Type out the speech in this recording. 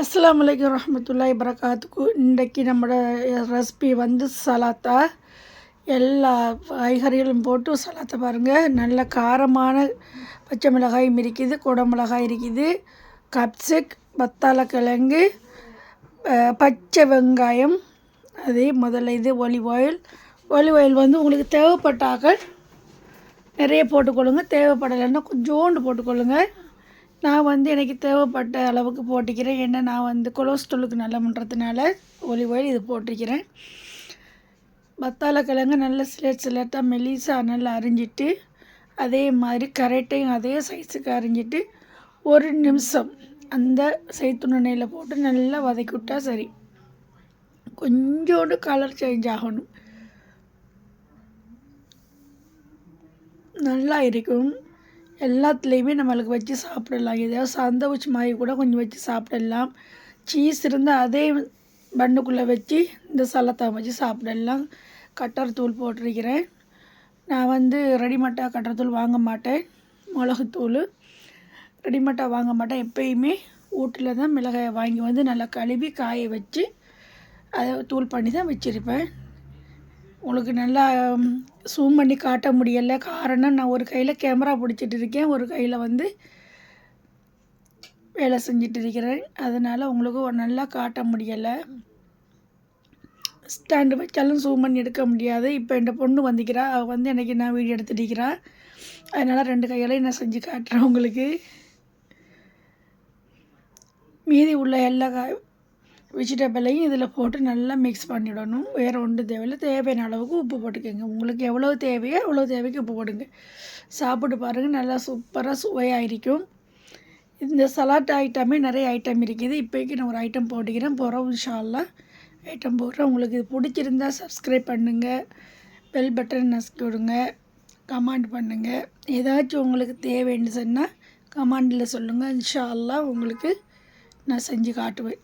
அஸ்லாம் வலைக்கம் ரஹமத்துல்லா வரகாத்துக்கு இன்றைக்கி நம்மளோட ரெசிபி வந்து சலாத்தா எல்லா காய்கறிகளும் போட்டு சலாத்தை பாருங்கள் நல்ல காரமான பச்சை மிளகாயும் இருக்குது குடமிளகாய் இருக்குது. கப்சிக் பத்தாள கிழங்கு பச்சை வெங்காயம். அதே முதல்ல இது ஒலிவ் ஆயில் ஒலிவ் ஆயில் வந்து உங்களுக்கு தேவைப்பட்டாக்க நிறைய போட்டுக்கொள்ளுங்க. தேவைப்படலைன்னா கொஞ்சோண்டு போட்டுக்கொள்ளுங்கள் நான் வந்து எனக்கு தேவைப்பட்ட அளவுக்கு போட்டுக்கிறேன். ஏன்னா நான் வந்து கொலஸ்ட்ராலுக்கு நல்லதுன்றதுனால ஒலிவ் ஆயில் இது போட்டிருக்கிறேன். பத்தாள கிழங்கு நல்ல சிலட் சிலட்டாக மெலிசாக நல்லா அரிஞ்சிட்டு அதே மாதிரி கரெக்டையும் அதே சைஸுக்கு அரிஞ்சிட்டு ஒரு நிமிஷம் அந்த செய்த்துணெயில் போட்டு நல்லா வதக்கி விட்டா சரி. கொஞ்சோண்டு கலர் சேஞ்ச் ஆகணும். நல்லா இருக்கும். எல்லாத்துலேயுமே நம்மளுக்கு வச்சு சாப்பிடலாம். எதாவது சந்தவச் மாதிரி கூட கொஞ்சம் வச்சு சாப்பிடலாம். சீஸ் இருந்தால் அதே பண்ணுக்குள்ளே வச்சு இந்த சலத்தை வச்சு சாப்பிடலாம். கட்டர் தூள் போட்டிருக்கிறேன். நான் வந்து ரெடிமேட்டாக கட்டர் தூள் வாங்க மாட்டேன். மிளகுத்தூள் ரெடிமேட்டாக வாங்க மாட்டேன். எப்பயுமே வீட்டில் தான் மிளகாயை வாங்கி வந்து நல்லா கழுவி காய வச்சு அதை தூள் பண்ணி தான் வச்சுருப்பேன். உங்களுக்கு நல்லா ஜூம் பண்ணி காட்ட முடியலை. காரணம் நான் ஒரு கையில் கேமரா பிடிச்சிட்டு இருக்கேன். ஒரு கையில் வந்து வேலை செஞ்சுட்டு இருக்கிறேன். அதனால் உங்களுக்கு நல்லா காட்ட முடியலை. ஸ்டாண்டு வச்சாலும் ஜூம் பண்ணி எடுக்க முடியாது. இப்போ என் பொண்ணு வந்துக்கிறா. அவள் வந்து எனக்கு நான் வீடியோ எடுத்துட்டிக்கிறா அதனால் ரெண்டு கையாலையும் நான் செஞ்சு காட்டுறேன் உங்களுக்கு. மீதி உள்ள எல்லா வெஜிடபிளையும் இதில் போட்டு நல்லா மிக்ஸ் பண்ணிவிடணும் வேறு ஒன்றும் தேவையில்லை. தேவையான அளவுக்கு உப்பு போட்டுக்கோங்க. உங்களுக்கு எவ்வளோ தேவையோ அவ்வளோ தேவைக்கு உப்பு போடுங்க. சாப்பிட்டு பாருங்கள் நல்லா சூப்பராக சுவையாக இருக்கும் இந்த சலாட் ஐட்டமே நிறைய ஐட்டம் இருக்குது. இப்போக்கி நான் ஒரு ஐட்டம் போட்டுக்கிறேன். போகிறோம் இன்ஷால்லா ஐட்டம் போடுறேன். உங்களுக்கு இது பிடிச்சிருந்தா சப்ஸ்கிரைப் பண்ணுங்கள் பெல் பட்டன் நசுக்கி விடுங்க. கமெண்ட் பண்ணுங்கள் ஏதாச்சும் உங்களுக்கு தேவைன்னு சொன்னால் கமெண்டில் சொல்லுங்கள் இன்ஷா அல்லாஹ் உங்களுக்கு நான் செஞ்சு காட்டுவேன்.